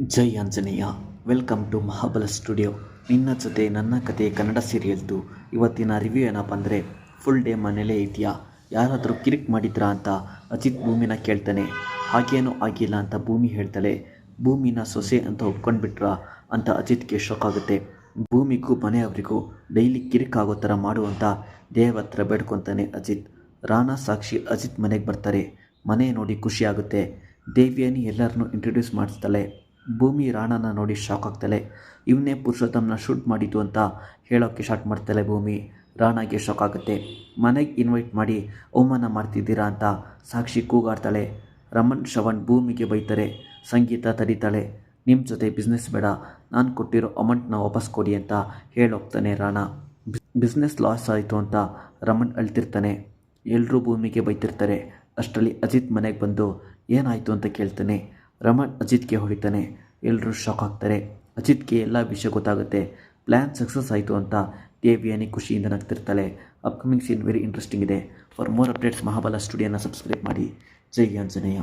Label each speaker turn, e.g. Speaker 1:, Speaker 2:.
Speaker 1: Jai Anjaneya, welcome to Mahabala studio. ನಿನ್ನ ಜೊತೆ ನನ್ನ ಕತೆ ಕನ್ನಡ ಸೀರಿಯಲ್ದು ಇವತ್ತಿನ ರಿವ್ಯೂ ಏನಪ್ಪ ಅಂದರೆ ಫುಲ್ ಡೇ ಮನೇಲೇ ಇದೆಯಾ ಯಾರಾದರೂ ಕಿರಿಕ್ ಮಾಡಿದ್ರಾ ಅಂತ ಅಜಿತ್ ಭೂಮಿನ ಕೇಳ್ತಾನೆ. ಹಾಗೇನೂ ಆಗಿಲ್ಲ ಅಂತ ಭೂಮಿ ಹೇಳ್ತಾಳೆ. ಭೂಮಿನ ಸೊಸೆ ಅಂತ ಒಪ್ಕೊಂಡ್ಬಿಟ್ರಾ ಅಂತ ಅಜಿತ್ಗೆ ಶಾಕ್ ಆಗುತ್ತೆ. ಭೂಮಿಗೂ ಮನೆಯವರಿಗೂ ಡೈಲಿ ಕಿರಿಕ್ ಆಗೋ ಥರ ಮಾಡುವಂತ ದೇವ್ರ ಹತ್ರ ಬೇಡ್ಕೊತಾನೆ ಅಜಿತ್. ರಾಣಾ ಸಾಕ್ಷಿ ಅಜಿತ್ ಮನೆಗೆ ಬರ್ತಾರೆ. ಮನೆ ನೋಡಿ ಖುಷಿ ಆಗುತ್ತೆ. ದೇವಿಯನಿ ಎಲ್ಲರನ್ನೂ ಇಂಟ್ರೊಡ್ಯೂಸ್ ಮಾಡಿಸ್ತಾಳೆ. ಭೂಮಿ ರಾಣನ ನೋಡಿ ಶಾಕ್ ಆಗ್ತಾಳೆ ಇವನೇ ಪುರುಷೋತ್ತಮನ ಶೂಟ್ ಮಾಡಿತು ಅಂತ ಹೇಳೋಕ್ಕೆ ಶಾರ್ಟ್ ಮಾಡ್ತಾಳೆ ಭೂಮಿ. ರಾಣಾಗೆ ಶಾಕ್ ಆಗುತ್ತೆ. ಮನೆಗೆ ಇನ್ವೈಟ್ ಮಾಡಿ ಅವಮಾನ ಮಾಡ್ತಿದ್ದೀರಾ ಅಂತ ಸಾಕ್ಷಿ ಕೂಗಾಡ್ತಾಳೆ. ರಮಣ್ ಶ್ರವಣ್ ಭೂಮಿಗೆ ಬೈತಾರೆ. ಸಂಗೀತ ತಡಿತಾಳೆ. ನಿಮ್ಮ ಜೊತೆ ಬಿಸ್ನೆಸ್ ಬೇಡ. ನಾನು ಕೊಟ್ಟಿರೋ ಅಮೌಂಟ್ನ ವಾಪಸ್ ಕೊಡಿ ಅಂತ ಹೇಳೋಗ್ತಾನೆ ರಾಣ. ಬಿಸ್ನೆಸ್ ಲಾಸ್ ಆಯಿತು ಅಂತ ರಮಣ್ ಅಳ್ತಿರ್ತಾನೆ. ಎಲ್ಲರೂ ಭೂಮಿಗೆ ಬೈತಿರ್ತಾರೆ. ಅಷ್ಟರಲ್ಲಿ ಅಜಿತ್ ಮನೆಗೆ ಬಂದು, ಏನಾಯಿತು? ಅಂತ ಕೇಳ್ತಾನೆ. ರಮಣ್ ಅಜಿತ್ಗೆ ಹೊಡಿತಾನೆ ಎಲ್ಲರೂ ಶಾಕ್ ಆಗ್ತಾರೆ. ಅಜಿತ್ಗೆ ಎಲ್ಲ ವಿಷಯ ಗೊತ್ತಾಗುತ್ತೆ. ಪ್ಲ್ಯಾನ್ ಸಕ್ಸಸ್ ಆಯಿತು ಅಂತ ದೇವಿಯಾನಿ ಖುಷಿಯಿಂದ ನಗ್ತಿರ್ತಾಳೆ. ಅಪ್ಕಮಿಂಗ್ ಸೀನ್ ವೆರಿ ಇಂಟ್ರೆಸ್ಟಿಂಗ್ ಇದೆ. ಫಾರ್ ಮೋರ್ ಅಪ್ಡೇಟ್ಸ್ ಮಹಾಬಲ ಸ್ಟುಡಿಯೋನ ಸಬ್ಸ್ಕ್ರೈಬ್ ಮಾಡಿ. ಜೈ ಆಂಜನೇಯ.